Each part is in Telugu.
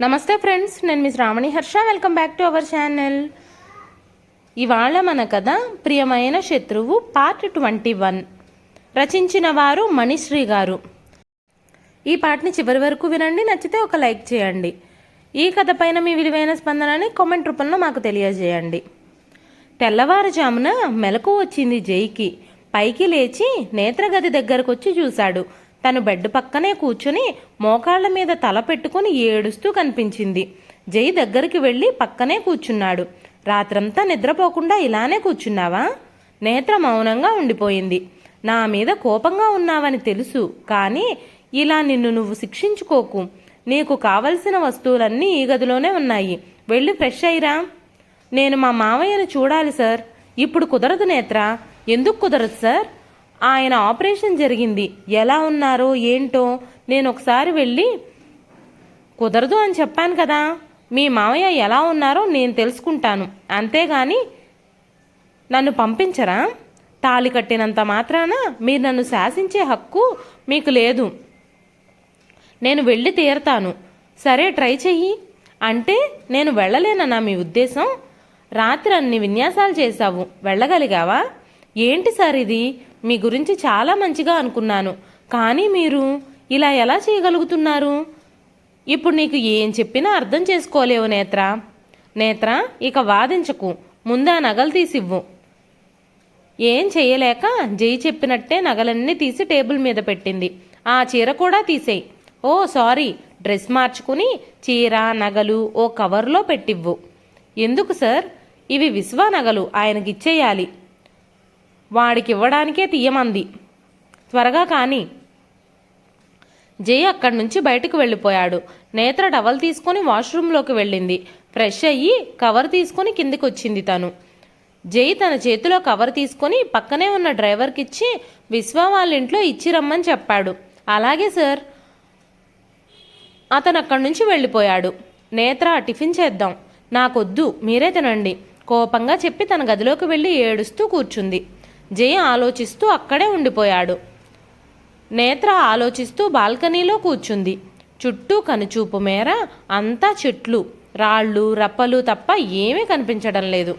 నమస్తే ఫ్రెండ్స్ నేను miss Ramani Harsha. Welcome back to our channel ఇవాళ మన కథ ప్రియమైన శత్రువు పార్ట్ ట్వంటీ వన్ రచించిన వారు మణిశ్రీ గారు. ఈ పాటని చివరి వరకు వినండి నచ్చితే ఒక లైక్ చేయండి. ఈ కథ పైన మీ విలువైన స్పందనని కామెంట్ రూపంలో మాకు తెలియజేయండి. తెల్లవారుజామున మెలకు వచ్చింది జైకి. పైకి లేచి నేత్రగది దగ్గరకు వచ్చి చూశాడు. తను బెడ్ పక్కనే కూర్చుని మోకాళ్ళ మీద తల పెట్టుకుని ఏడుస్తూ కనిపించింది. జై దగ్గరికి వెళ్ళి పక్కనే కూర్చున్నాడు. రాత్రంతా నిద్రపోకుండా ఇలానే కూర్చున్నావా? నేత్ర మౌనంగా ఉండిపోయింది. నా మీద కోపంగా ఉన్నావని తెలుసు కానీ ఇలా నిన్ను నువ్వు శిక్షించుకోకు. నీకు కావలసిన వస్తువులన్నీ ఈ గదిలోనే ఉన్నాయి. వెళ్ళి ఫ్రెష్ అయ్యిరా నేను మా మావయ్యను చూడాలి సార్. ఇప్పుడు కుదరదు నేత్ర. ఎందుకు కుదరదు సార్? ఆయన ఆపరేషన్ జరిగింది. ఎలా ఉన్నారో ఏంటో నేను ఒకసారి వెళ్ళి కుదరదు అని చెప్పాను కదా. మీ మావయ్య ఎలా ఉన్నారో నేను తెలుసుకుంటాను. అంతేగాని నన్ను పంపించరా? తాళి కట్టినంత మాత్రాన మీరు నన్ను శాసించే హక్కు మీకు లేదు. నేను వెళ్ళి తీరతాను. సరే ట్రై చెయ్యి. అంటే నేను వెళ్ళలేనన్నా మీ ఉద్దేశం? రాత్రి అన్ని విన్యాసాలు చేశావు. వెళ్ళగలిగావా? ఏంటి సార్ ఇది? మీ గురించి చాలా మంచిగా అనుకున్నాను. కానీ మీరు ఇలా ఎలా చేయగలుగుతున్నారు? ఇప్పుడు నీకు ఏం చెప్పినా అర్థం చేసుకోలేవు నేత్ర. నేత్ర ఇక వాదించకు. ముందా నగలు తీసివ్వు. ఏం చేయలేక జై చెప్పినట్టే నగలన్నీ తీసి టేబుల్ మీద పెట్టింది. ఆ చీర కూడా తీసేయి. ఓ సారీ. డ్రెస్ మార్చుకుని చీర నగలు ఓ కవర్లో పెట్టివ్వు. ఎందుకు సార్? ఇవి విశ్వా నగలు. ఆయనకిచ్చేయాలి. వాడికి ఇవ్వడానికే తీయమంది. త్వరగా కానీ. జై అక్కడి నుంచి బయటకు వెళ్ళిపోయాడు. నేత్ర టవల్ తీసుకొని వాష్రూమ్లోకి వెళ్ళింది. ఫ్రెష్ అయ్యి కవర్ తీసుకొని కిందికి వచ్చింది తను. జై తన చేతిలో కవర్ తీసుకొని పక్కనే ఉన్న డ్రైవర్కి ఇచ్చి విశ్వ వాళ్ళ ఇంట్లో ఇచ్చి రమ్మని చెప్పాడు. అలాగే సార్. అతను అక్కడి నుంచి వెళ్ళిపోయాడు. నేత్ర టిఫిన్ చేద్దాం. నాకొద్దు మీరే తినండి. కోపంగా చెప్పి తన గదిలోకి వెళ్ళి ఏడుస్తూ కూర్చుంది. జయ ఆలోచిస్తూ అక్కడే ఉండిపోయాడు. నేత్ర ఆలోచిస్తూ బాల్కనీలో కూర్చుంది. చుట్టూ కనుచూపు మేర అంతా చెట్లు రాళ్ళు రప్పలు తప్ప ఏమీ కనిపించడం లేదు.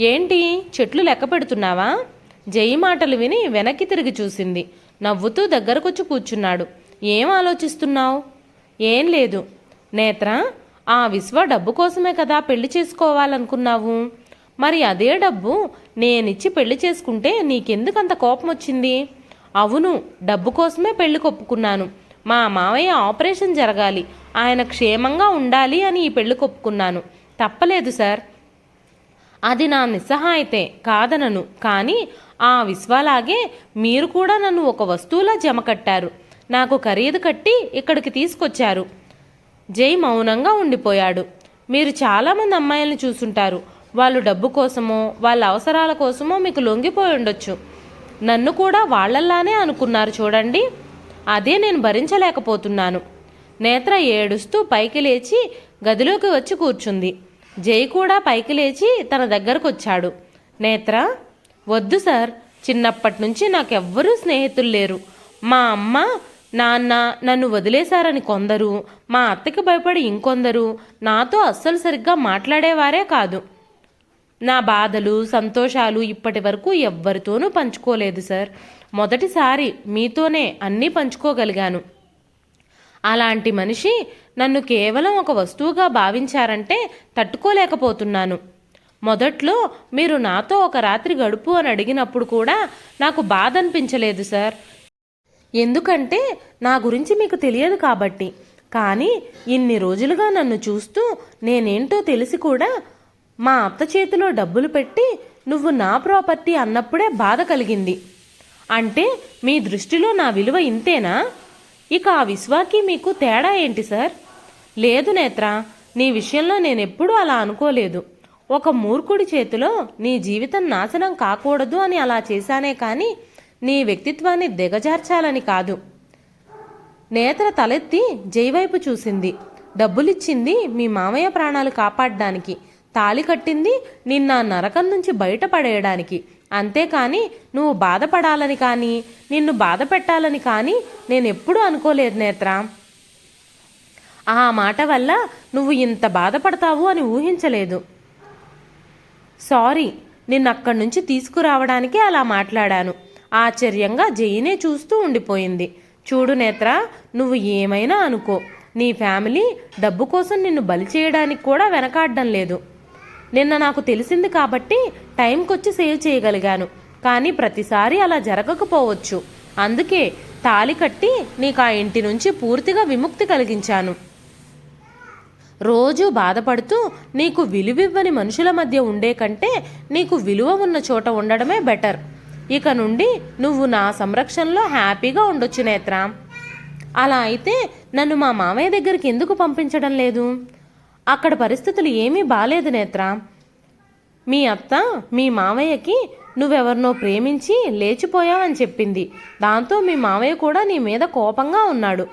ఏంటి? చెట్లు లెక్క పెడుతున్నావా? జయి మాటలు విని వెనక్కి తిరిగి చూసింది. నవ్వుతూ దగ్గరకొచ్చి కూర్చున్నాడు. ఏం ఆలోచిస్తున్నావు? ఏం లేదు. నేత్ర ఆ విశ్వ డబ్బు కోసమే కదా పెళ్ళి చేసుకోవాలనుకున్నావు? మరి అదే డబ్బు నేనిచ్చి పెళ్ళి చేసుకుంటే నీకెందుకు అంత కోపం వచ్చింది అవును డబ్బు కోసమే పెళ్ళి కొప్పుకున్నాను. మా మావయ్య ఆపరేషన్ జరగాలి ఆయన క్షేమంగా ఉండాలి అని ఈ పెళ్ళి కొప్పుకున్నాను. తప్పలేదు సార్. అది నా నిస్సహాయతే కాదనను. కానీ ఆ విశ్వాలాగే మీరు కూడా నన్ను ఒక వస్తువులా జమ కట్టారు. నాకు ఖరీదు కట్టి ఇక్కడికి తీసుకొచ్చారు. జై మౌనంగా ఉండిపోయాడు. మీరు చాలామంది అమ్మాయిలను చూసుంటారు. వాళ్ళు డబ్బు కోసమో వాళ్ళ అవసరాల కోసమో మీకు లొంగిపోయి ఉండొచ్చు. నన్ను కూడా వాళ్ళల్లానే అనుకున్నారు చూడండి. అదే నేను భరించలేకపోతున్నాను. నేత్ర ఏడుస్తూ పైకి లేచి గదిలోకి వచ్చి కూర్చుంది. జై కూడా పైకి లేచి తన దగ్గరకు వచ్చాడు నేత్ర వద్దు సార్ చిన్నప్పటి నుంచి నాకెవ్వరూ స్నేహితులు లేరు. మా అమ్మ నాన్న నన్ను వదిలేశారని కొందరు మా అత్తకి భయపడి ఇంకొందరు నాతో అస్సలు సరిగ్గా మాట్లాడేవారే కాదు. నా బాధలు సంతోషాలు ఇప్పటి వరకు ఎవ్వరితోనూ పంచుకోలేదు సార్. మొదటిసారి మీతోనే అన్నీ పంచుకోగలిగాను. అలాంటి మనిషి నన్ను కేవలం ఒక వస్తువుగా భావించారంటే తట్టుకోలేకపోతున్నాను. మొదట్లో మీరు నాతో ఒక రాత్రి గడుపు అని అడిగినప్పుడు కూడా నాకు బాధ అనిపించలేదు సార్. ఎందుకంటే నా గురించి మీకు తెలియదు కాబట్టి. కానీ ఇన్ని రోజులుగా నన్ను చూస్తూ నేనేంటో తెలిసి కూడా మా అత్త చేతిలో డబ్బులు పెట్టి నువ్వు నా ప్రాపర్టీ అన్నప్పుడే బాధ కలిగింది. అంటే మీ దృష్టిలో నా విలువ ఇంతేనా? ఇక ఆ విశ్వాకి మీకు తేడా ఏంటి సార్? లేదు నేత్ర నీ విషయంలో నేనెప్పుడూ అలా అనుకోలేదు. ఒక మూర్ఖుడి చేతిలో నీ జీవితం నాశనం కాకూడదు అని అలా చేశానే కానీ నీ వ్యక్తిత్వాన్ని దిగజార్చాలని కాదు. నేత్ర తలెత్తి జైవైపు చూసింది. డబ్బులిచ్చింది మీ మామయ్య ప్రాణాలు కాపాడడానికి. తాళి కట్టింది నిన్న నరకం నుంచి బయటపడేయడానికి. అంతేకాని నువ్వు బాధపడాలని కానీ నిన్ను బాధ పెట్టాలని కానీ నేనెప్పుడూ అనుకోలేదు నేత్ర. ఆ మాట వల్ల నువ్వు ఇంత బాధపడతావు అని ఊహించలేదు. సారీ నిన్ను అక్కడి నుంచి తీసుకురావడానికి అలా మాట్లాడాను. ఆశ్చర్యంగా జైనే చూస్తూ ఉండిపోయింది. చూడు నేత్ర నువ్వు ఏమైనా అనుకో. నీ ఫ్యామిలీ డబ్బు కోసం నిన్ను బలి చేయడానికి కూడా వెనకాడడం లేదు. నిన్న నాకు తెలిసింది కాబట్టి టైంకొచ్చి సేవ్ చేయగలిగాను. కానీ ప్రతిసారి అలా జరగకపోవచ్చు. అందుకే తాలి కట్టి నీకు ఆ ఇంటి నుంచి పూర్తిగా విముక్తి కలిగించాను. రోజూ బాధపడుతూ నీకు విలువివ్వని మనుషుల మధ్య ఉండే కంటే నీకు విలువ ఉన్న చోట ఉండడమే బెటర్. ఇక నుండి నువ్వు నా సంరక్షణలో హ్యాపీగా ఉండొచ్చు నేత్ర. అలా అయితే నన్ను మా మామయ్య దగ్గరికి ఎందుకు పంపించడం లేదు? అక్కడ పరిస్థితులు ఏమీ బాలేదు నేత్ర. మీ అత్త మీ మామయ్యకి నువ్వెవరినో ప్రేమించి లేచిపోయావని చెప్పింది. దాంతో మీ మావయ్య కూడా నీ మీద కోపంగా ఉన్నాడు.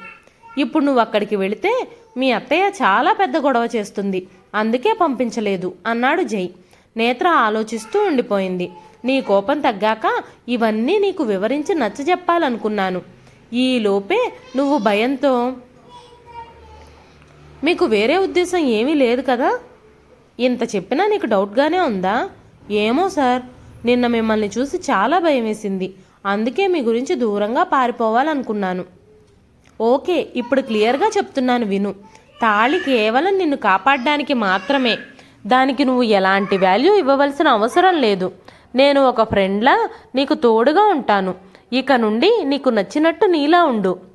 ఇప్పుడు నువ్వు అక్కడికి వెళితే మీ అత్తయ్య చాలా పెద్ద గొడవ చేస్తుంది. అందుకే పంపించలేదు అన్నాడు జై. నేత్ర ఆలోచిస్తూ ఉండిపోయింది. నీ కోపం తగ్గాక ఇవన్నీ నీకు వివరించి నచ్చజెప్పాలనుకున్నాను. ఈలోపే నువ్వు భయంతో మీకు వేరే ఉద్దేశం ఏమీ లేదు కదా? ఇంత చెప్పినా నీకు డౌట్గానే ఉందా? ఏమో సార్ నిన్న మిమ్మల్ని చూసి చాలా భయం వేసింది. అందుకే మీ గురించి దూరంగా పారిపోవాలనుకున్నాను. ఓకే ఇప్పుడు క్లియర్గా చెప్తున్నాను విను. తాళి కేవలం నిన్ను కాపాడడానికి మాత్రమే. దానికి నువ్వు ఎలాంటి వాల్యూ ఇవ్వవలసిన అవసరం లేదు. నేను ఒక ఫ్రెండ్లా నీకు తోడుగా ఉంటాను. ఇక నుండి నీకు నచ్చినట్టు నీలా ఉండు.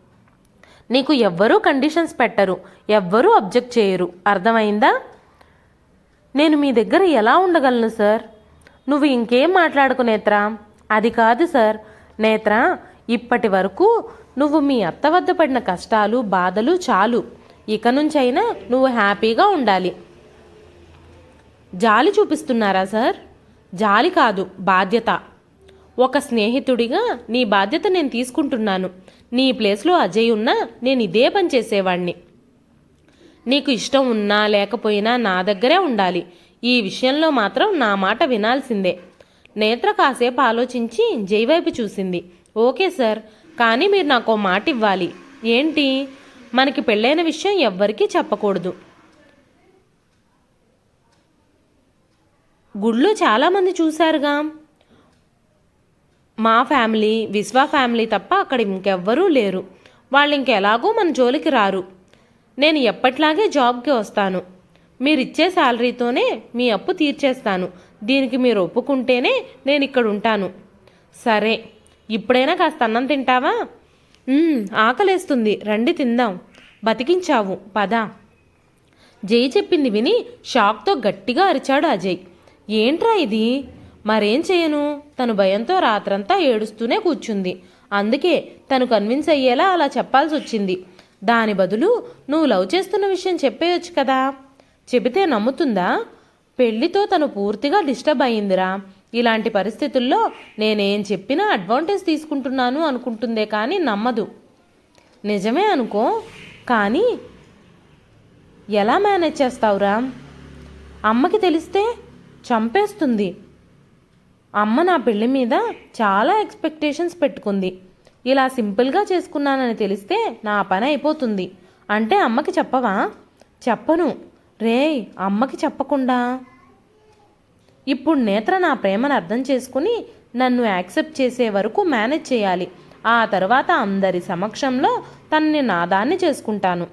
నీకు ఎవ్వరూ కండిషన్స్ పెట్టరు ఎవ్వరూ అబ్జెక్ట్ చేయరు. అర్థమైందా? నేను మీ దగ్గర ఎలా ఉండగలను సార్ నువ్వు ఇంకేం మాట్లాడకు నేత్ర? అది కాదు సార్ నేత్ర ఇప్పటి వరకు నువ్వు మీ అత్త వద్ద పడిన కష్టాలు బాధలు చాలు. ఇక నుంచైనా నువ్వు హ్యాపీగా ఉండాలి. జాలి చూపిస్తున్నారా సార్ జాలి కాదు బాధ్యత. ఒక స్నేహితుడిగా నీ బాధ్యత నేను తీసుకుంటున్నాను. నీ ప్లేస్లో అజయ్ ఉన్నా నేను ఇదే పని చేసేవాణ్ణి. నీకు ఇష్టం ఉన్నా లేకపోయినా నా దగ్గరే ఉండాలి. ఈ విషయంలో మాత్రం నా మాట వినాల్సిందే. నేత్ర కాసేపు ఆలోచించి జై వైపు చూసింది. ఓకే సార్ కానీ మీరు నాకు ఓ మాట ఇవ్వాలి. ఏంటి? మనకి పెళ్ళైన విషయం ఎవ్వరికీ చెప్పకూడదు. గుళ్ళు చాలామంది చూశారుగా. మా ఫ్యామిలీ విశ్వ ఫ్యామిలీ తప్ప అక్కడ ఇంకెవ్వరూ లేరు. వాళ్ళు ఇంకెలాగో మన జోలికి రారు. నేను ఎప్పట్లాగే జాబ్కి వస్తాను. మీరిచ్చే శాలరీతోనే మీ అప్పు తీర్చేస్తాను. దీనికి మీరు ఒప్పుకుంటేనే నేను ఇక్కడ ఉంటాను. సరే ఇప్పుడైనా కాస్త అన్నం తింటావా? ఆకలేస్తుంది. రండి తిందాం. బతికించావు. పద. జై చెప్పింది విని షాక్తో గట్టిగా అరిచాడు అజయ్. ఏంట్రా ఇది? మరేం చేయను? తను భయంతో రాత్రంతా ఏడుస్తూనే కూర్చుంది. అందుకే తను కన్విన్స్ అయ్యేలా అలా చెప్పాల్సి వచ్చింది దాని బదులు నువ్వు లవ్ చేస్తున్న విషయం చెప్పేయొచ్చు కదా. చెబితే నమ్ముతుందా? పెళ్ళితో తను పూర్తిగా డిస్టర్బ్ అయ్యిందిరా. ఇలాంటి పరిస్థితుల్లో నేనేం చెప్పినా అడ్వాంటేజ్ తీసుకుంటున్నాను అనుకుంటుందే కానీ నమ్మదు. నిజమే అనుకో. కానీ ఎలా మేనేజ్ చేస్తావురా? అమ్మకి తెలిస్తే చంపేస్తుంది. అమ్మ నా పెళ్ళి మీద చాలా ఎక్స్పెక్టేషన్స్ పెట్టుకుంది. ఇలా సింపుల్గా చేసుకున్నానని తెలిస్తే నా పని అయిపోతుంది. అంటే అమ్మకి చెప్పవా? చెప్పను. రేయ్ అమ్మకి చెప్పకుండా. ఇప్పుడు నేత్ర నా ప్రేమను అర్థం చేసుకుని నన్ను యాక్సెప్ట్ చేసే వరకు మేనేజ్ చేయాలి. ఆ తర్వాత అందరి సమక్షంలో తనని నాదాన్ని చేసుకుంటాను.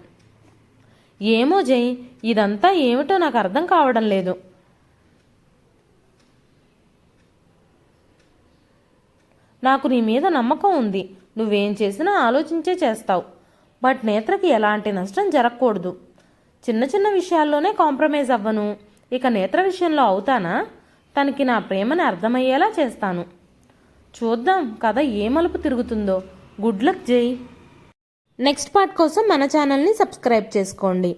ఏమో జై ఇదంతా ఏమిటో నాకు అర్థం కావడం లేదు. నాకు నీ మీద నమ్మకం ఉంది. నువ్వేం చేసినా ఆలోచించే చేస్తావు. బట్ నేత్రకి ఎలాంటి నష్టం జరగకూడదు. చిన్న చిన్న విషయాల్లోనే కాంప్రమైజ్ అవ్వను. ఇక నేత్ర విషయంలో అవుతానా? తనకి నా ప్రేమని అర్థమయ్యేలా చేస్తాను. చూద్దాం కథ ఏ మలుపు తిరుగుతుందో. గుడ్ లక్ జై. నెక్స్ట్ పార్ట్ కోసం మన ఛానల్ని సబ్స్క్రైబ్ చేసుకోండి.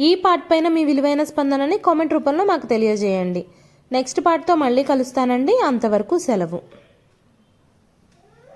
ఈ పార్ట్ పైన మీ విలువైన స్పందనని కామెంట్ రూపంలో మాకు తెలియజేయండి. నెక్స్ట్ పార్ట్తో మళ్ళీ కలుస్తానండి. అంతవరకు సెలవు.